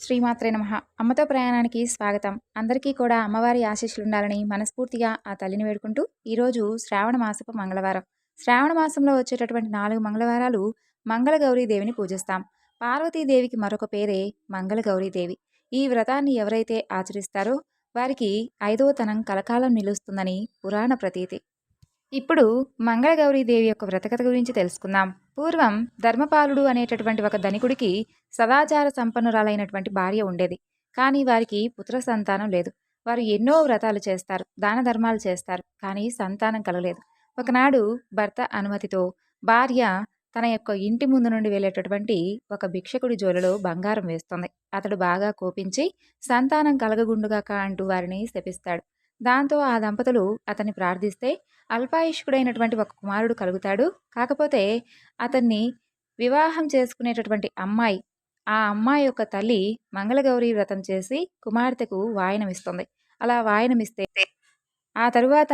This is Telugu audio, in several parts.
శ్రీమాత్రే నమ. అమ్మతో ప్రయాణానికి స్వాగతం. అందరికీ కూడా అమ్మవారి ఆశీస్సులు ఉండాలని మనస్ఫూర్తిగా ఆ తల్లిని వేడుకుంటూ ఈరోజు శ్రావణ మాసపు మంగళవారం. శ్రావణ మాసంలో వచ్చేటటువంటి నాలుగు మంగళవారాలు మంగళగౌరీదేవిని పూజిస్తాం. పార్వతీదేవికి మరొక పేరే మంగళగౌరీదేవి ఈ వ్రతాన్ని ఎవరైతే ఆచరిస్తారో వారికి ఐదవ తనం కలకాలం నిలుస్తుందని పురాణ ప్రతీతి. ఇప్పుడు మంగళగౌరీదేవి యొక్క వ్రతకథ గురించి తెలుసుకుందాం. పూర్వం ధర్మపాలుడు అనేటటువంటి ఒక ధనికుడికి సదాచార సంపన్నురాలైనటువంటి భార్య ఉండేది. కానీ వారికి పుత్ర సంతానం లేదు. వారు ఎన్నో వ్రతాలు చేస్తారు దాన ధర్మాలు చేస్తారు కానీ సంతానం కలగలేదు. ఒకనాడు భర్త అనుమతితో భార్య తన యొక్క ఇంటి ముందు నుండి వెళ్ళేటటువంటి ఒక భిక్షకుడి జోలలో బంగారం వేస్తుంది. అతడు బాగా కోపించి సంతానం కలగగుండుగాక అంటూ వారిని శపిస్తాడు. దాంతో ఆ దంపతులు అతన్ని ప్రార్థిస్తే అల్పాయుష్కుడైనటువంటి ఒక కుమారుడు కలుగుతాడు. కాకపోతే అతన్ని వివాహం చేసుకునేటటువంటి అమ్మాయి ఆ అమ్మాయి యొక్క తల్లి మంగళగౌరి వ్రతం చేసి కుమార్తెకు వాయనమిస్తుంది. అలా వాయనమిస్తే ఆ తరువాత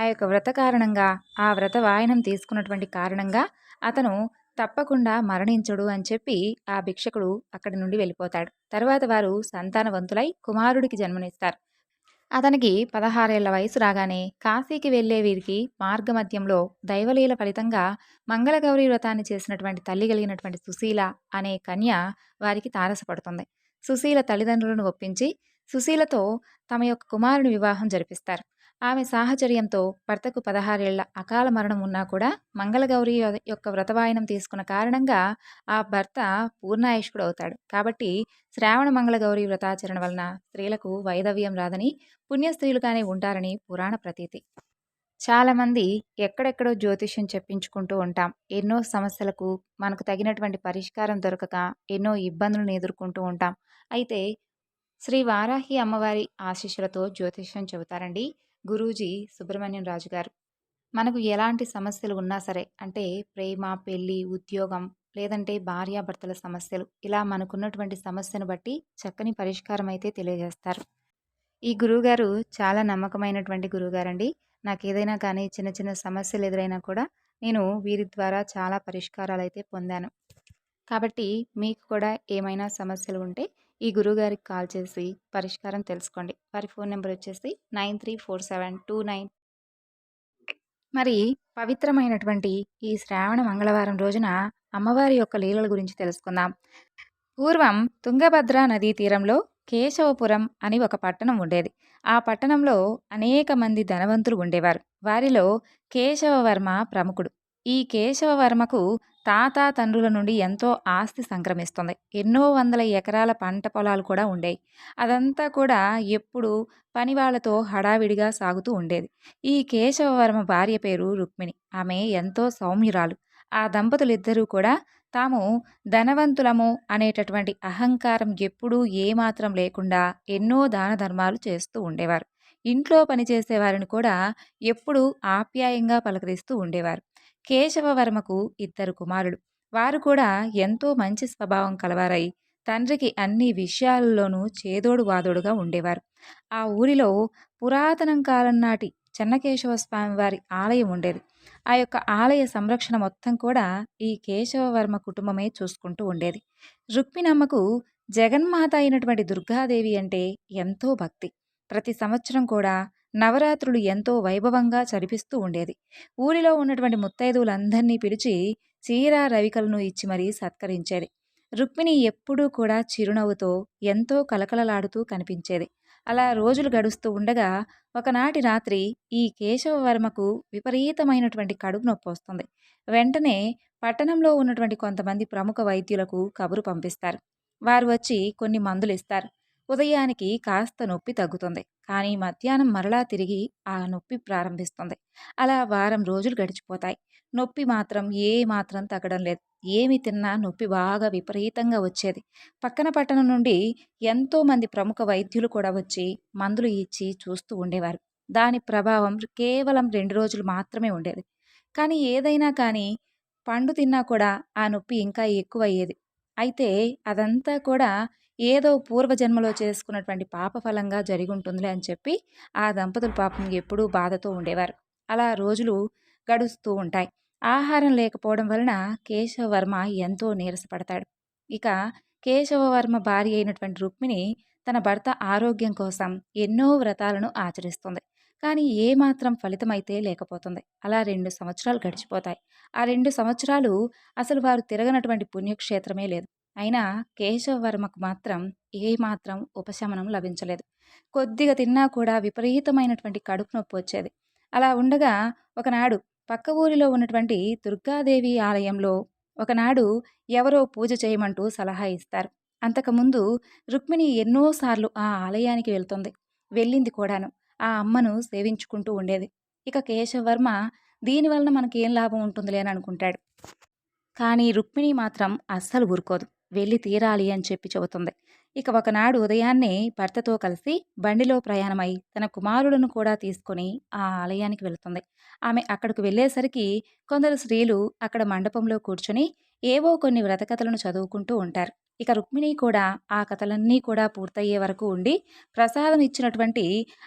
ఆ యొక్క వ్రత కారణంగా ఆ వ్రత వాయనం తీసుకున్నటువంటి కారణంగా అతను తప్పకుండా మరణించడు అని చెప్పి ఆ భిక్షకుడు అక్కడి నుండి వెళ్ళిపోతాడు. తర్వాత వారు సంతానవంతులై కుమారుడికి జన్మనిస్తారు. అతనికి పదహారేళ్ళ వయసు రాగానే కాశీకి వెళ్ళే వీరికి మార్గమధ్యంలో దైవలీల ఫలితంగా మంగళగౌరీ వ్రతాన్ని చేసినటువంటి తల్లి కలిగినటువంటి సుశీల అనే కన్య వారికి తారసపడుతుంది. సుశీల తల్లిదండ్రులను ఒప్పించి సుశీలతో తమ యొక్క కుమారుని వివాహం జరిపిస్తారు. ఆమె సాహచర్యంతో భర్తకు పదహారేళ్ళ అకాల మరణం ఉన్నా కూడా మంగళగౌరి యొక్క వ్రతవాయనం తీసుకున్న కారణంగా ఆ భర్త పూర్ణాయుష్కుడు అవుతాడు. కాబట్టి శ్రావణ మంగళగౌరి వ్రతాచరణ వలన స్త్రీలకు వైదవ్యం రాదని పుణ్య స్త్రీలుగానే ఉంటారని పురాణ ప్రతీతి. చాలామంది ఎక్కడెక్కడో జ్యోతిష్యం చెప్పించుకుంటూ ఉంటాం. ఎన్నో సమస్యలకు మనకు తగినటువంటి పరిష్కారం దొరకక ఎన్నో ఇబ్బందులను ఎదుర్కొంటూ ఉంటాం. అయితే శ్రీ వారాహి అమ్మవారి ఆశీస్సులతో జ్యోతిష్యం చెబుతారండి. గురూజీ సుబ్రహ్మణ్యం రాజు గారు మనకు ఎలాంటి సమస్యలు ఉన్నా సరే అంటే ప్రేమ పెళ్ళి ఉద్యోగం లేదంటే భార్యాభర్తల సమస్యలు ఇలా మనకున్నటువంటి సమస్యను బట్టి చక్కని పరిష్కారం అయితే తెలియజేస్తారు. ఈ గురువుగారు చాలా నమ్మకమైనటువంటి గురువుగారండి. నాకు ఏదైనా కానీ చిన్న చిన్న సమస్యలు ఎదురైనా కూడా నేను వీరి ద్వారా చాలా పరిష్కారాలు అయితే పొందాను. కాబట్టి మీకు కూడా ఏమైనా సమస్యలు ఉంటే ఈ గురువుగారికి కాల్ చేసి పరిష్కారం తెలుసుకోండి. వారి ఫోన్ నెంబర్ వచ్చేసి nine three four seven two nine. మరి పవిత్రమైనటువంటి ఈ శ్రావణ మంగళవారం రోజున అమ్మవారి యొక్క లీలల గురించి తెలుసుకుందాం. పూర్వం తుంగభద్ర నదీ తీరంలో కేశవపురం అని ఒక పట్టణం ఉండేది. ఆ పట్టణంలో అనేక మంది ధనవంతులు ఉండేవారు. వారిలో కేశవవర్మ ప్రముఖుడు. ఈ కేశవవర్మకు తాత తండ్రుల నుండి ఎంతో ఆస్తి సంక్రమిస్తుంది. ఎన్నో వందల ఎకరాల పంట పొలాలు కూడా ఉండేవి అదంతా కూడా ఎప్పుడు పని వాళ్ళతో హడావిడిగా సాగుతూ ఉండేది. ఈ కేశవవర్మ భార్య పేరు రుక్మిణి. ఆమె ఎంతో సౌమ్యురాలు. ఆ దంపతులిద్దరూ కూడా తాము ధనవంతులము అనేటటువంటి అహంకారం ఎప్పుడూ ఏమాత్రం లేకుండా ఎన్నో దాన ధర్మాలు చేస్తూ ఉండేవారు. ఇంట్లో పనిచేసే వారిని కూడా ఎప్పుడూ ఆప్యాయంగా పలకరిస్తూ ఉండేవారు. కేశవవర్మకు ఇద్దరు కుమారులు. వారు కూడా ఎంతో మంచి స్వభావం కలవారై తండ్రికి అన్ని విషయాలలోనూ చేదోడు వాదోడుగా ఉండేవారు. ఆ ఊరిలో పురాతనం కాలం నాటి చెన్నకేశవ స్వామి వారి ఆలయం ఉండేది. ఆ యొక్క ఆలయ సంరక్షణ మొత్తం కూడా ఈ కేశవవర్మ కుటుంబమే చూసుకుంటూ ఉండేది. రుక్మిణమ్మకు జగన్మాత అయినటువంటి దుర్గాదేవి అంటే ఎంతో భక్తి. ప్రతి సంవత్సరం కూడా నవరాత్రులు ఎంతో వైభవంగా చరిపిస్తూ ఉండేది. ఊరిలో ఉన్నటువంటి ముత్తైదువులందరినీ పిలిచి చీర రవికలను ఇచ్చి మరీ సత్కరించేది. రుక్మిణి ఎప్పుడూ కూడా చిరునవ్వుతో ఎంతో కలకలలాడుతూ కనిపించేది. అలా రోజులు గడుస్తూ ఉండగా ఒకనాటి రాత్రి ఈ కేశవవర్మకు విపరీతమైనటువంటి కడుపు నొప్పి వస్తుంది. వెంటనే పట్టణంలో ఉన్నటువంటి కొంతమంది ప్రముఖ వైద్యులకు కబురు పంపిస్తారు. వారు వచ్చి కొన్ని మందులు ఇస్తారు ఉదయానికి కాస్త నొప్పి తగ్గుతుంది. కానీ మధ్యాహ్నం మరలా తిరిగి ఆ నొప్పి ప్రారంభిస్తుంది. అలా వారం రోజులు గడిచిపోతాయి. నొప్పి మాత్రం ఏ మాత్రం తగ్గడం లేదు. ఏమి తిన్నా నొప్పి బాగా విపరీతంగా వచ్చేది. పక్కన పట్టణం నుండి ఎంతోమంది ప్రముఖ వైద్యులు కూడా వచ్చి మందులు ఇచ్చి చూస్తూ ఉండేవారు. దాని ప్రభావం కేవలం రెండు రోజులు మాత్రమే ఉండేది. కానీ ఏదైనా కానీ పండు తిన్నా కూడా ఆ నొప్పి ఇంకా ఎక్కువ అయ్యేది అయితే అదంతా కూడా ఏదో పూర్వజన్మలో చేసుకున్నటువంటి పాప ఫలంగా జరిగి ఉంటుందిలే అని చెప్పి ఆ దంపతులు పాపం ఎప్పుడూ బాధతో ఉండేవారు. అలా రోజులు గడుస్తూ ఉంటాయి. ఆహారం లేకపోవడం వలన కేశవవర్మ ఎంతో నీరసపడతాడు. ఇక కేశవవర్మ భార్య అయినటువంటి రుక్మిణి తన భర్త ఆరోగ్యం కోసం ఎన్నో వ్రతాలను ఆచరిస్తుంది. కానీ ఏమాత్రం ఫలితమైతే లేకపోతుంది. అలా రెండు సంవత్సరాలు గడిచిపోతాయి. ఆ రెండు సంవత్సరాలు అసలు వారు తిరగనటువంటి పుణ్యక్షేత్రమే లేదు. అయినా కేశవవర్మకు మాత్రం ఏమాత్రం ఉపశమనం లభించలేదు. కొద్దిగా తిన్నా కూడా విపరీతమైనటువంటి కడుపు నొప్పి వచ్చేది. అలా ఉండగా ఒకనాడు పక్క ఊరిలో ఉన్నటువంటి దుర్గాదేవి ఆలయంలో ఒకనాడు ఎవరో పూజ చేయమంటూ సలహా ఇస్తారు. అంతకుముందు రుక్మిణి ఎన్నోసార్లు ఆ ఆలయానికి వెళ్తుంది. వెళ్ళింది కూడాను. ఆ అమ్మను సేవించుకుంటూ ఉండేది. ఇక కేశవర్మ దీనివలన మనకేం లాభం ఉంటుందిలే అని అనుకుంటాడు. కానీ రుక్మిణి మాత్రం అస్సలు ఊరుకోదు. వెళ్ళి తీరాలి అని చెప్పి చెబుతుంది. ఇక ఒకనాడు ఉదయాన్నే భర్తతో కలిసి బండిలో ప్రయాణమై తన కుమారులను కూడా తీసుకొని ఆ ఆలయానికి వెళుతుంది. ఆమె అక్కడికి వెళ్ళేసరికి కొందరు స్త్రీలు అక్కడ మండపంలో కూర్చొని ఏవో కొన్ని వ్రతకథలను చదువుకుంటూ ఉంటారు. ఇక రుక్మిణి కూడా ఆ కథలన్నీ కూడా పూర్తయ్యే వరకు ఉండి ప్రసాదం ఇచ్చినటువంటి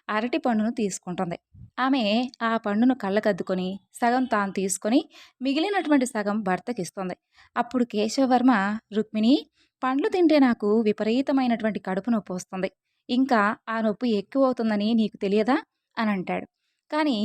అరటి పండును తీసుకుంటుంది. ఆమె ఆ పండును కళ్ళకద్దుకొని సగం తాను తీసుకొని మిగిలినటువంటి సగం భర్తకిస్తుంది అప్పుడు కేశవవర్మ రుక్మిణి పండ్లు తింటే నాకు విపరీతమైనటువంటి కడుపు నొప్పి వస్తుంది. ఇంకా ఆ నొప్పి ఎక్కువ అవుతుందని నీకు తెలియదా? అని అంటాడు. కానీ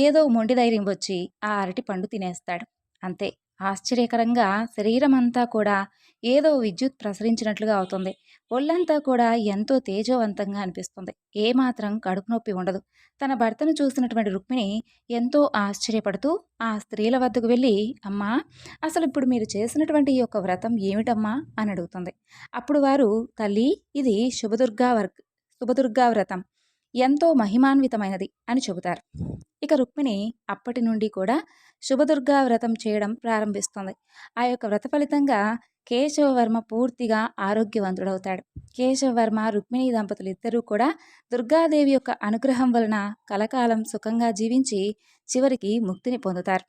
ఏదో మొండి ధైర్యం వచ్చి ఆ అరటి పండు తినేస్తాడు. అంతే. ఆశ్చర్యకరంగా శరీరం అంతా కూడా ఏదో విద్యుత్ ప్రసరించినట్లుగా అవుతుంది. ఒళ్ళంతా కూడా ఎంతో తేజోవంతంగా అనిపిస్తుంది. ఏమాత్రం కడుపు నొప్పి ఉండదు. తన భర్తను చూసినటువంటి రుక్మిణి ఎంతో ఆశ్చర్యపడుతూ ఆ స్త్రీల వద్దకు వెళ్ళి అమ్మా అసలు ఇప్పుడు మీరు చేసినటువంటి ఈ యొక్క వ్రతం ఏమిటమ్మా? అని అడుగుతుంది. అప్పుడు వారు తల్లి ఇది శుభదుర్గా వర్గ శుభదుర్గా వ్రతం. ఎంతో మహిమాన్వితమైనది అని చెబుతారు. ఇక రుక్మిణి అప్పటి నుండి కూడా శుభదుర్గా వ్రతం చేయడం ప్రారంభిస్తుంది. ఆ యొక్క వ్రత ఫలితంగా కేశవవర్మ పూర్తిగా ఆరోగ్యవంతుడవుతాడు. కేశవవర్మ రుక్మిణి దంపతులు ఇద్దరూ కూడా దుర్గాదేవి యొక్క అనుగ్రహం వలన కలకాలం సుఖంగా జీవించి చివరికి ముక్తిని పొందుతారు.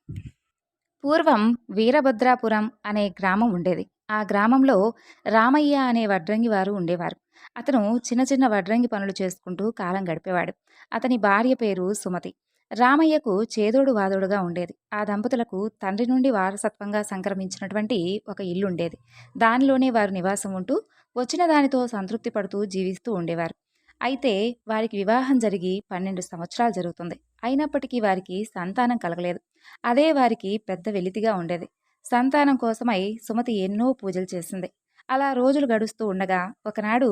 పూర్వం వీరభద్రాపురం అనే గ్రామం ఉండేది. ఆ గ్రామంలో రామయ్య అనే వడ్రంగి వారు ఉండేవారు. అతను చిన్న చిన్న వడ్రంగి పనులు చేసుకుంటూ కాలం గడిపేవాడు. అతని భార్య పేరు సుమతి. రామయ్యకు చేదోడు వాదోడుగా ఉండేది. ఆ దంపతులకు తండ్రి నుండి వారసత్వంగా సంక్రమించినటువంటి ఒక ఇల్లు ఉండేది దానిలోనే వారు నివాసం ఉంటూ వచ్చిన దానితో సంతృప్తి పడుతూ జీవిస్తూ ఉండేవారు. అయితే వారికి వివాహం జరిగి పన్నెండు సంవత్సరాలు జరుగుతుంది. అయినప్పటికీ వారికి సంతానం కలగలేదు. అదే వారికి పెద్ద వెలితిగా ఉండేది. సంతానం కోసమై సుమతి ఎన్నో పూజలు చేసింది. అలా రోజులు గడుస్తూ ఉండగా ఒకనాడు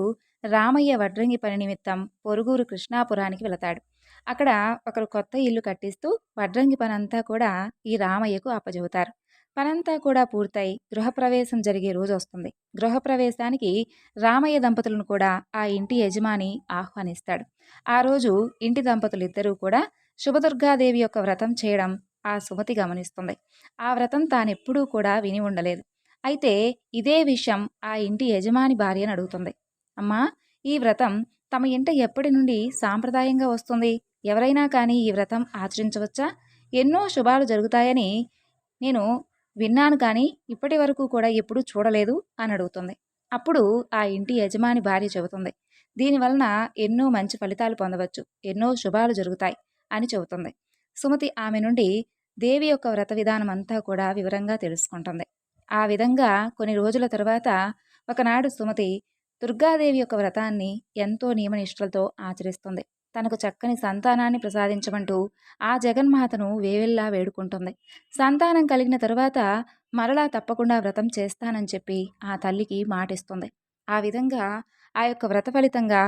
రామయ్య వడ్రంగి పని నిమిత్తం పొరుగురు కృష్ణాపురానికి వెళతాడు. అక్కడ ఒకరు కొత్త ఇల్లు కట్టిస్తూ వడ్రంగి పనంతా కూడా ఈ రామయ్యకు అప్పజెబుతారు. పనంతా కూడా పూర్తయి గృహప్రవేశం జరిగే రోజు వస్తుంది. గృహప్రవేశానికి రామయ్య దంపతులను కూడా ఆ ఇంటి యజమాని ఆహ్వానిస్తాడు. ఆ రోజు ఇంటి దంపతులు ఇద్దరూ కూడా శుభదుర్గాదేవి యొక్క వ్రతం చేయడం ఆ సుమతి గమనిస్తుంది. ఆ వ్రతం తానెప్పుడూ కూడా విని ఉండలేదు. అయితే ఇదే విషయం ఆ ఇంటి యజమాని భార్యను అడుగుతుంది. అమ్మా ఈ వ్రతం తమ ఇంట ఎప్పటి నుండి సాంప్రదాయంగా వస్తుంది? ఎవరైనా కానీ ఈ వ్రతం ఆచరించవచ్చా? ఎన్నో శుభాలు జరుగుతాయని నేను విన్నాను కానీ ఇప్పటి వరకు కూడా ఎప్పుడూ చూడలేదు అని అడుగుతుంది. అప్పుడు ఆ ఇంటి యజమాని భార్య చెబుతుంది దీనివలన ఎన్నో మంచి ఫలితాలు పొందవచ్చు ఎన్నో శుభాలు జరుగుతాయి అని చెబుతుంది. సుమతి ఆమె నుండి దేవి యొక్క వ్రత విధానం అంతా కూడా వివరంగా తెలుసుకుంటుంది. ఆ విధంగా కొన్ని రోజుల తర్వాత ఒకనాడు సుమతి దుర్గాదేవి యొక్క వ్రతాన్ని ఎంతో నియమనిష్టలతో ఆచరిస్తుంది. తనకు చక్కని సంతానాన్ని ప్రసాదించమంటూ ఆ జగన్మాతను వేవెల్లా వేడుకుంటుంది. సంతానం కలిగిన తరువాత మరలా తప్పకుండా వ్రతం చేస్తానని చెప్పి ఆ తల్లికి మాటిస్తుంది. ఆ విధంగా ఆ యొక్క వ్రత ఫలితంగా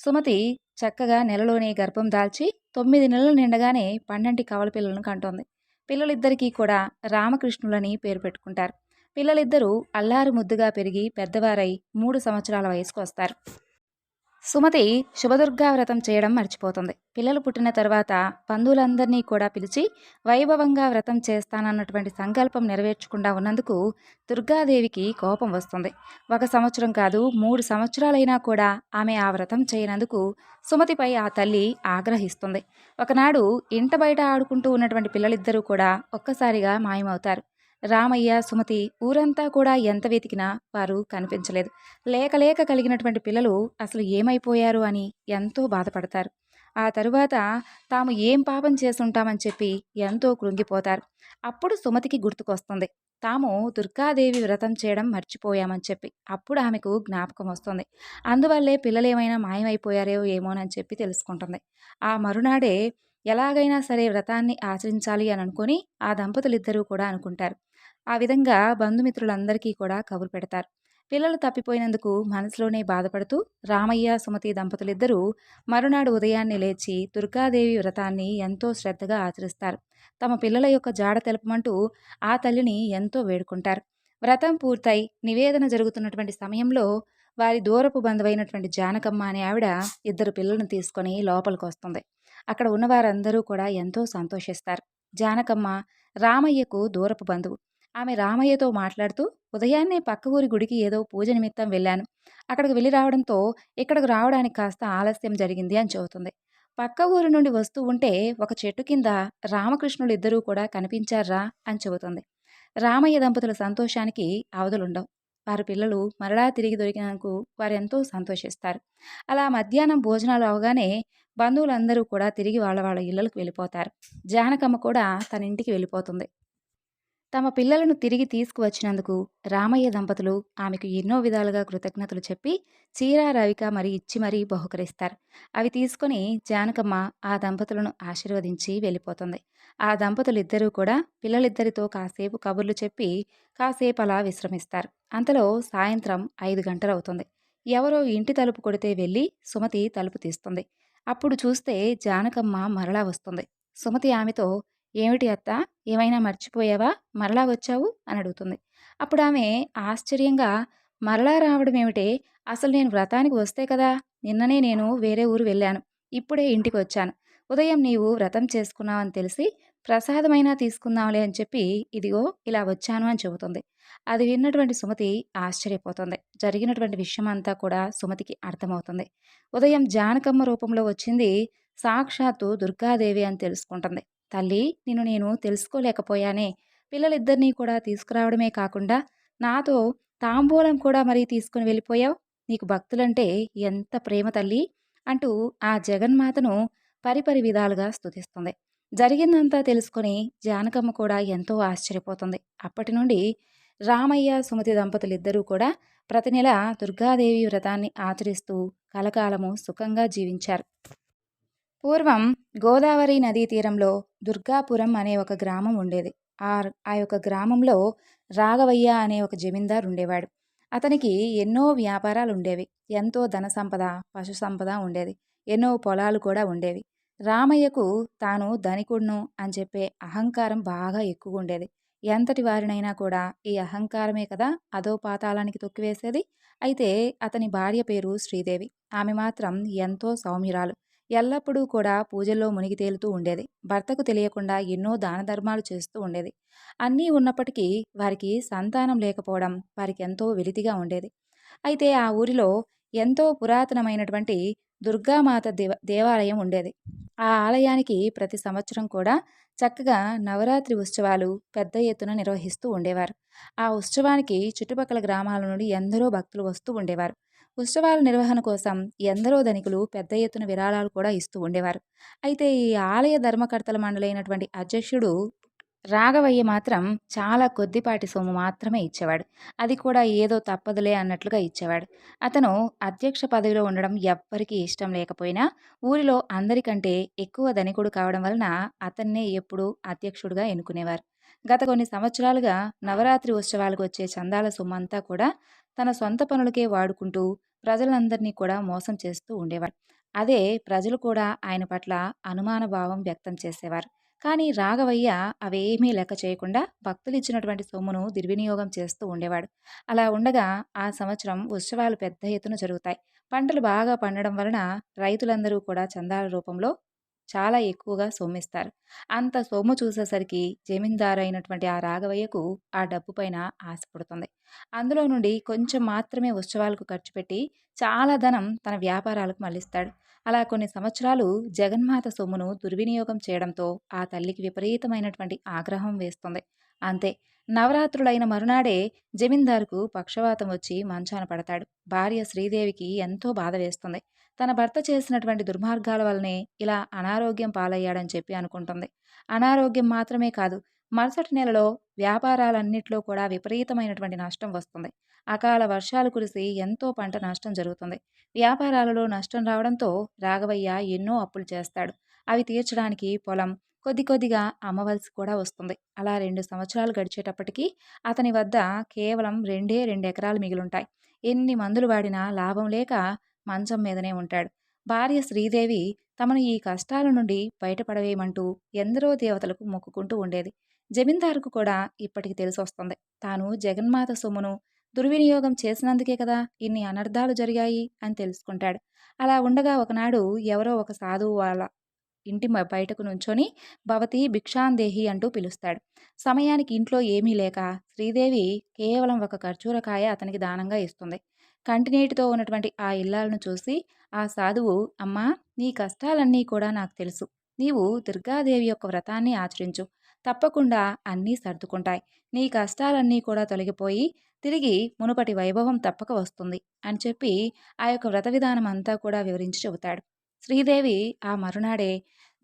సుమతి చక్కగా నెలలోనే గర్భం దాల్చి తొమ్మిది నెలలు నిండగానే పన్నెంటి కవల పిల్లలను కంటోంది. పిల్లలిద్దరికీ కూడా రామకృష్ణులని పేరు పెట్టుకుంటారు. పిల్లలిద్దరూ అల్లారు ముద్దుగా పెరిగి పెద్దవారై మూడు సంవత్సరాల వయసుకు వస్తారు. సుమతి శుభదుర్గా వ్రతం చేయడం మర్చిపోతుంది. పిల్లలు పుట్టిన తర్వాత బంధువులందరినీ కూడా పిలిచి వైభవంగా వ్రతం చేస్తానన్నటువంటి సంకల్పం నెరవేర్చకుండా ఉన్నందుకు దుర్గాదేవికి కోపం వస్తుంది. ఒక సంవత్సరం కాదు మూడు సంవత్సరాలైనా కూడా ఆమె ఆ వ్రతం చేయనందుకు సుమతిపై ఆ తల్లి ఆగ్రహిస్తుంది. ఒకనాడు ఇంట బయట ఆడుకుంటూ ఉన్నటువంటి పిల్లలిద్దరూ కూడా ఒక్కసారిగా మాయమవుతారు. రామయ్య సుమతి ఊరంతా కూడా ఎంత వెతికినా వారు కనిపించలేదు. లేక లేక కలిగినటువంటి పిల్లలు అసలు ఏమైపోయారు అని ఎంతో బాధపడతారు. ఆ తరువాత తాము ఏం పాపం చేసుంటామని చెప్పి ఎంతో కృంగిపోతారు. అప్పుడు సుమతికి గుర్తుకొస్తుంది. తాము దుర్గాదేవి వ్రతం చేయడం మర్చిపోయామని చెప్పి అప్పుడు ఆమెకు జ్ఞాపకం వస్తుంది. అందువల్లే పిల్లలేమైనా మాయమైపోయారో ఏమోనని చెప్పి తెలుసుకుంటుంది. ఆ మరునాడే ఎలాగైనా సరే వ్రతాన్ని ఆచరించాలి అని అనుకుని ఆ దంపతులిద్దరూ కూడా అనుకుంటారు. ఆ విధంగా బంధుమిత్రులందరికీ కూడా కబురు పెడతారు. పిల్లలు తప్పిపోయినందుకు మనసులోనే బాధపడుతూ రామయ్య సుమతి దంపతులిద్దరూ మరునాడు ఉదయాన్నే లేచి దుర్గాదేవి వ్రతాన్ని ఎంతో శ్రద్ధగా ఆచరిస్తారు. తమ పిల్లల యొక్క జాడ తెలపమంటూ ఆ తల్లిని ఎంతో వేడుకుంటారు. వ్రతం పూర్తయి నివేదన జరుగుతున్నటువంటి సమయంలో వారి దూరపు బంధువైనటువంటి జానకమ్మ అనే ఆవిడ ఇద్దరు పిల్లలను తీసుకొని లోపలికి వస్తుంది అక్కడ ఉన్న వారందరూ కూడా ఎంతో సంతోషిస్తారు. జానకమ్మ రామయ్యకు దూరపు బంధువు. ఆమె రామయ్యతో మాట్లాడుతూ ఉదయాన్నే పక్క ఊరి గుడికి ఏదో పూజ నిమిత్తం వెళ్ళాను. అక్కడికి వెళ్ళి రావడంతో ఇక్కడికి రావడానికి కాస్త ఆలస్యం జరిగింది అని చెబుతుంది. పక్క ఊరి నుండి వస్తూ ఉంటే ఒక చెట్టు కింద రామకృష్ణులు ఇద్దరూ కూడా కనిపించారా అని చెబుతుంది. రామయ్య దంపతుల సంతోషానికి అవధులుండవు. వారి పిల్లలు మరలా తిరిగి దొరికినందుకు వారు ఎంతో సంతోషిస్తారు. అలా మధ్యాహ్నం భోజనాలు అవగానే బంధువులందరూ కూడా తిరిగి వాళ్ళ వాళ్ళ ఇళ్ళకు వెళ్ళిపోతారు. జానకమ్మ కూడా తన ఇంటికి వెళ్ళిపోతుంది. తమ పిల్లలను తిరిగి తీసుకువచ్చినందుకు రామయ్య దంపతులు ఆమెకు ఎన్నో విధాలుగా కృతజ్ఞతలు చెప్పి చీర రవిక మరి ఇచ్చి మరీ బహుకరిస్తారు. అవి తీసుకొని జానకమ్మ ఆ దంపతులను ఆశీర్వదించి వెళ్ళిపోతుంది. ఆ దంపతులు ఇద్దరూ కూడా పిల్లలిద్దరితో కాసేపు కబుర్లు చెప్పి కాసేపు అలా విశ్రమిస్తారు. అంతలో సాయంత్రం ఐదు గంటలవుతుంది. ఎవరో ఇంటి తలుపు కొడితే వెళ్ళి సుమతి తలుపు తీస్తుంది. అప్పుడు చూస్తే జానకమ్మ మరలా వస్తుంది. సుమతి ఆమెతో ఏమిటి అత్త? ఏమైనా మర్చిపోయావా? మరలా వచ్చావు? అని అడుగుతుంది. అప్పుడు ఆమె ఆశ్చర్యంగా మరలా రావడం ఏమిటే? అసలు నేను వ్రతానికి వస్తే కదా? నిన్ననే నేను వేరే ఊరు వెళ్ళాను. ఇప్పుడే ఇంటికి వచ్చాను. ఉదయం నీవు వ్రతం చేసుకున్నావని తెలిసి ప్రసాదమైనా తీసుకుందాంలే అని చెప్పి ఇదిగో ఇలా వచ్చాను అని చెబుతుంది. అది విన్నటువంటి సుమతి ఆశ్చర్యపోతుంది. జరిగినటువంటి విషయం అంతా కూడా సుమతికి అర్థమవుతుంది. ఉదయం జానకమ్మ రూపంలో వచ్చింది సాక్షాత్తు దుర్గాదేవి అని తెలుసుకుంటుంది. తల్లి నిన్ను నేను తెలుసుకోలేకపోయానే. పిల్లలిద్దరినీ కూడా తీసుకురావడమే కాకుండా నాతో తాంబూలం కూడా మరీ తీసుకుని వెళ్ళిపోయావు. నీకు భక్తులంటే ఎంత ప్రేమ తల్లి అంటూ ఆ జగన్మాతను పరిపరి విధాలుగా స్తుతిస్తుంది. జరిగిందంతా తెలుసుకొని జానకమ్మ కూడా ఎంతో ఆశ్చర్యపోతుంది. అప్పటి నుండి రామయ్య సుమతి దంపతులిద్దరూ కూడా ప్రతి నెల దుర్గాదేవి వ్రతాన్ని ఆచరిస్తూ కలకాలము సుఖంగా జీవించారు. పూర్వం గోదావరి నదీ తీరంలో దుర్గాపురం అనే ఒక గ్రామం ఉండేది. ఆ ఆ యొక్క గ్రామంలో రాఘవయ్య అనే ఒక జమీందారు ఉండేవాడు. అతనికి ఎన్నో వ్యాపారాలు ఉండేవి. ఎంతో ధన సంపద పశు సంపద ఉండేది. ఎన్నో పొలాలు కూడా ఉండేవి. రామయ్యకు తాను ధనికుడును అని చెప్పే అహంకారం బాగా ఎక్కువ ఉండేది. ఎంతటి వారినైనా కూడా ఈ అహంకారమే కదా అదో పాతాళానికి తొక్కివేసేది. అయితే అతని భార్య పేరు శ్రీదేవి. ఆమె మాత్రం ఎంతో సౌమ్యురాలు. ఎల్లప్పుడూ కూడా పూజల్లో మునిగి తేలుతూ ఉండేది. భర్తకు తెలియకుండా ఎన్నో దాన ధర్మాలు చేస్తూ ఉండేది. అన్నీ ఉన్నప్పటికీ వారికి సంతానం లేకపోవడం వారికి ఎంతో వెలితిగా ఉండేది. అయితే ఆ ఊరిలో ఎంతో పురాతనమైనటువంటి దుర్గామాత దేవ దేవాలయం ఉండేది. ఆ ఆలయానికి ప్రతి సంవత్సరం కూడా చక్కగా నవరాత్రి ఉత్సవాలు పెద్ద ఎత్తున నిర్వహిస్తూ ఉండేవారు. ఆ ఉత్సవానికి చుట్టుపక్కల గ్రామాల నుండి ఎందరో భక్తులు వస్తూ ఉండేవారు. ఉత్సవాల నిర్వహణ కోసం ఎందరో ధనికులు పెద్ద ఎత్తున విరాళాలు కూడా ఇస్తూ ఉండేవారు. అయితే ఈ ఆలయ ధర్మకర్తల మండలైనటువంటి అధ్యక్షుడు రాఘవయ్య మాత్రం చాలా కొద్దిపాటి సొమ్ము మాత్రమే ఇచ్చేవాడు. అది కూడా ఏదో తప్పదులే అన్నట్లుగా ఇచ్చేవాడు. అతను అధ్యక్ష పదవిలో ఉండడం ఎవ్వరికీ ఇష్టం లేకపోయినా ఊరిలో అందరికంటే ఎక్కువ ధనికుడు కావడం వలన అతన్నే ఎప్పుడూ అధ్యక్షుడిగా ఎన్నుకునేవారు. గత కొన్ని సంవత్సరాలుగా నవరాత్రి ఉత్సవాలకు వచ్చే చందాల సొమ్మంతా కూడా తన సొంత పనులకే వాడుకుంటూ ప్రజలందరినీ కూడా మోసం చేస్తూ ఉండేవాడు అదే ప్రజలు కూడా ఆయన పట్ల అనుమాన భావం వ్యక్తం చేసేవారు. కానీ రాఘవయ్య అవేమీ లెక్క చేయకుండా భక్తులు ఇచ్చినటువంటి సొమ్మును దుర్వినియోగం చేస్తూ ఉండేవాడు. అలా ఉండగా ఆ సంవత్సరం ఉత్సవాలు పెద్ద ఎత్తున జరుగుతాయి. పంటలు బాగా పండడం వలన రైతులందరూ కూడా చందాల రూపంలో చాలా ఎక్కువగా సొమ్మిస్తారు అంత సొమ్ము చూసేసరికి జమీందారు అయినటువంటి ఆ రాఘవయ్యకు ఆ డబ్బు పైన ఆశ పుడుతుంది. అందులో నుండి కొంచెం మాత్రమే ఉత్సవాలకు ఖర్చు పెట్టి చాలా ధనం తన వ్యాపారాలకు మళ్ళిస్తాడు. అలా కొన్ని సంవత్సరాలు జగన్మాత సొమ్మును దుర్వినియోగం చేయడంతో ఆ తల్లికి విపరీతమైనటువంటి ఆగ్రహం వేస్తుంది. అంతే నవరాత్రులైన మరునాడే జమీందారుకు పక్షవాతం వచ్చి మంచాన పడతాడు. భార్య శ్రీదేవికి ఎంతో బాధ వేస్తుంది. తన భర్త చేసినటువంటి దుర్మార్గాల వల్లనే ఇలా అనారోగ్యం పాలయ్యాడని చెప్పి అనుకుంటుంది. అనారోగ్యం మాత్రమే కాదు మరుసటి నెలలో వ్యాపారాలన్నింటిలో కూడా విపరీతమైనటువంటి నష్టం వస్తుంది. అకాల వర్షాలు కురిసి ఎంతో పంట నష్టం జరుగుతుంది. వ్యాపారాలలో నష్టం రావడంతో రాఘవయ్య ఎన్నో అప్పులు చేస్తాడు. అవి తీర్చడానికి పొలం కొద్ది కొద్దిగా అమ్మవలసి కూడా వస్తుంది. అలా రెండు సంవత్సరాలు గడిచేటప్పటికీ అతని వద్ద కేవలం రెండే రెండు ఎకరాలు మిగిలుంటాయి ఎన్ని మందులు వాడినా లాభం లేక మంచం మీదనే ఉంటాడు. భార్య శ్రీదేవి తమను ఈ కష్టాల నుండి బయటపడవేయమంటూ ఎందరో దేవతలకు మొక్కుకుంటూ ఉండేది. జమీందారుకు కూడా ఇప్పటికి తెలిసొస్తుంది. తాను జగన్మాత సొమ్మును దుర్వినియోగం చేసినందుకే కదా ఇన్ని అనర్థాలు జరిగాయి అని తెలుసుకుంటాడు. అలా ఉండగా ఒకనాడు ఎవరో ఒక సాధువు వాళ్ళ ఇంటి బయటకు నుంచొని భవతి భిక్షాందేహి అంటూ పిలుస్తాడు. సమయానికి ఇంట్లో ఏమీ లేక శ్రీదేవి కేవలం ఒక ఖర్జూరకాయ అతనికి దానంగా ఇస్తుంది. కంటినీటితో ఉన్నటువంటి ఆ ఇల్లాలను చూసి ఆ సాధువు అమ్మా నీ కష్టాలన్నీ కూడా నాకు తెలుసు. నీవు దుర్గాదేవి యొక్క వ్రతాన్ని ఆచరించు. తప్పకుండా అన్నీ సర్దుకుంటాయి. నీ కష్టాలన్నీ కూడా తొలగిపోయి తిరిగి మునుపటి వైభవం తప్పక వస్తుంది అని చెప్పి ఆ యొక్క వ్రత విధానం అంతా కూడా వివరించి చెబుతాడు. శ్రీదేవి ఆ మరునాడే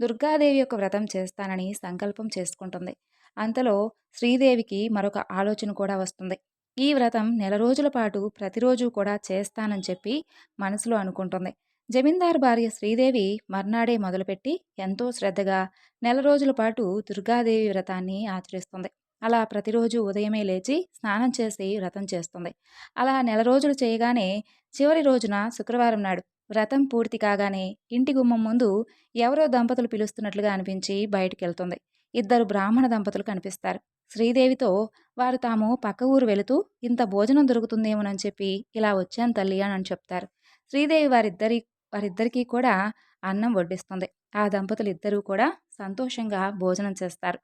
దుర్గాదేవి యొక్క వ్రతం చేస్తానని సంకల్పం చేసుకుంటుంది. అంతలో శ్రీదేవికి మరొక ఆలోచన కూడా వస్తుంది. ఈ వ్రతం నెల రోజుల పాటు ప్రతిరోజు కూడా చేస్తానని చెప్పి మనసులో అనుకుంటుంది. జమీందార్ భార్య శ్రీదేవి మర్నాడే మొదలుపెట్టి ఎంతో శ్రద్ధగా నెల రోజుల పాటు దుర్గాదేవి వ్రతాన్ని ఆచరిస్తుంది. అలా ప్రతిరోజు ఉదయమే లేచి స్నానం చేసి వ్రతం చేస్తుంది. అలా నెల రోజులు చేయగానే చివరి రోజున శుక్రవారం నాడు వ్రతం పూర్తి కాగానే ఇంటి గుమ్మం ముందు ఎవరో దంపతులు పిలుస్తున్నట్లుగా అనిపించి బయటికి వెళ్తుంది ఇద్దరు బ్రాహ్మణ దంపతులు కనిపిస్తారు. శ్రీదేవితో వారు తాము పక్క ఊరు వెళుతూ ఇంత భోజనం దొరుకుతుందేమోనని చెప్పి ఇలా వచ్చాను తల్లి అని చెప్తారు. శ్రీదేవి వారిద్దరి వారిద్దరికీ కూడా అన్నం వడ్డిస్తుంది. ఆ దంపతులు ఇద్దరూ కూడా సంతోషంగా భోజనం చేస్తారు.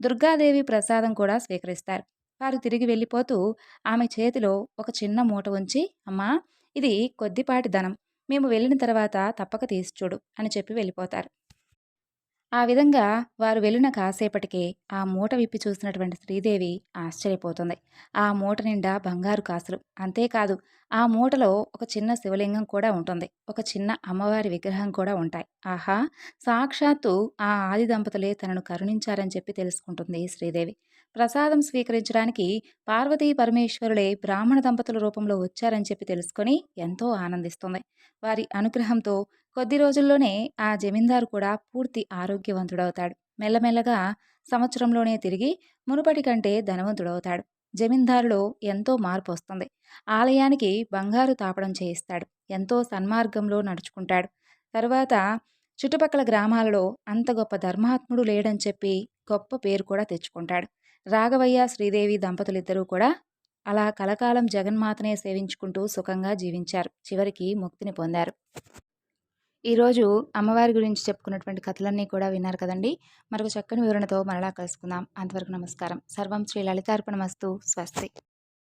దుర్గాదేవి ప్రసాదం కూడా స్వీకరిస్తారు. వారు తిరిగి వెళ్ళిపోతూ ఆమె చేతిలో ఒక చిన్న మూట ఉంచి అమ్మా ఇది కొద్దిపాటి ధనం. మేము వెళ్ళిన తర్వాత తప్పక తీసి చూడు అని చెప్పి వెళ్ళిపోతారు. ఆ విధంగా వారు వెళ్ళిన కాసేపటికే ఆ మూట విప్పి చూసినటువంటి శ్రీదేవి ఆశ్చర్యపోతుంది. ఆ మూట నిండా బంగారు కాసులు. అంతేకాదు ఆ మూటలో ఒక చిన్న శివలింగం కూడా ఉంటుంది. ఒక చిన్న అమ్మవారి విగ్రహం కూడా ఉంటాయి. ఆహా! సాక్షాత్తు ఆ ఆది దంపతులే తనను కరుణించారని చెప్పి తెలుసుకుంటుంది శ్రీదేవి. ప్రసాదం స్వీకరించడానికి పార్వతీ పరమేశ్వరులే బ్రాహ్మణ దంపతుల రూపంలో వచ్చారని చెప్పి తెలుసుకొని ఎంతో ఆనందిస్తుంది. వారి అనుగ్రహంతో కొద్ది రోజుల్లోనే ఆ జమీందారు కూడా పూర్తి ఆరోగ్యవంతుడవుతాడు. మెల్లమెల్లగా సంవత్సరంలోనే తిరిగి మునుపటి కంటే ధనవంతుడవుతాడు. జమీందారులో ఎంతో మార్పు వస్తుంది ఆలయానికి బంగారు తాపడం చేయిస్తాడు. ఎంతో సన్మార్గంలో నడుచుకుంటాడు. తర్వాత చుట్టుపక్కల గ్రామాలలో అంత గొప్ప ధర్మాత్ముడు లేడని చెప్పి గొప్ప పేరు కూడా తెచ్చుకుంటాడు. రాఘవయ్య శ్రీదేవి దంపతులిద్దరూ కూడా అలా కలకాలం జగన్మాతనే సేవించుకుంటూ సుఖంగా జీవించారు. చివరికి ముక్తిని పొందారు. ఈరోజు అమ్మవారి గురించి చెప్పుకున్నటువంటి కథలన్నీ కూడా విన్నారు కదండి. మరొక చక్కని వివరణతో మరలా కలుసుకుందాం. అంతవరకు నమస్కారం. సర్వం శ్రీ లలితార్పణ మస్తు స్వస్తి.